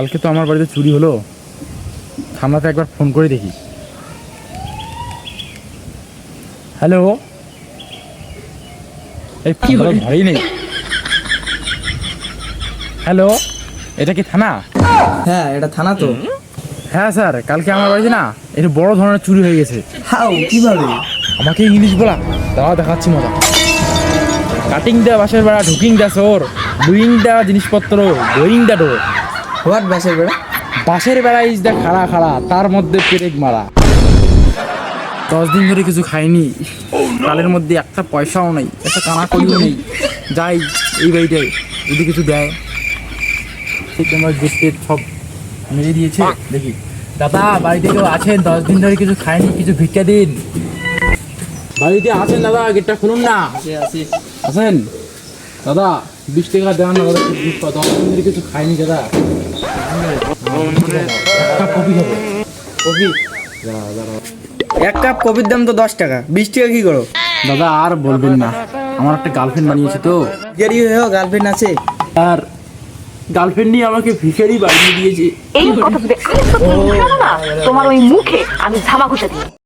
কালকে তো আমার বাড়িতে চুরি হলো। থানাতে একবার ফোন করে দেখি। হ্যালো? এই ফোনটা ধরেই নেই। হ্যালো? এটা কি থানা? হ্যাঁ এটা থানা তো। হ্যাঁ স্যার কালকে আমার বাড়িতে না এটা বড় ধরনের চুরি হয়ে গেছে। হাও কীভাবে? আমাকে ইংলিশ বলা। দাঁড়া দেখাচ্ছি মজা। কাটিং দেওয়া বাসের বেড়া ঢুকিং দেওয়া সোর ডুইং দেওয়া জিনিসপত্র গোয়িং দা ডোর। হোয়াট বাসের বেড়া? বাসের বেড়া ইজ দা খাড়া খাড়া তার মধ্যে পেরেক মারা। দশ দিন ধরে কিছু খাইনি কালের মধ্যে একটা পয়সাও নেই একটা কানা করিও নেই। যাই এই বাড়িটায় যদি কিছু দেয়। ঠিক আমার গেস্টের সব মেরে দিয়েছে দেখি। দাদা বাড়িতে কেউ আছেন? দশ দিন ধরে কিছু খায়নি কিছু ভিক্ষা দিন। বাড়িতে আছেন দাদা গেটটা খুলুন না। আছেন? দাদা বিশ টাকা দেওয়ান না দাদা দশ দিন ধরে কিছু খাইনি দাদা। কপি এক কাপ কপির দাম তো দশ টাকা। বিশ টাকা কি করো? দাদা আর বলবেন না। আমার একটা গার্লফ্রেন্ড বানিয়েছে তো। ভিখারি হয়েও গার্লফ্রেন্ড আছে। আর গার্লফ্রেন্ড নিয়ে আমাকে ভিখারি বানিয়ে দিয়েছে। এই কথা যদি আরেকটা তুমি না। তোমার ওই মুখে আমি ঝামা ঘুষে দিই।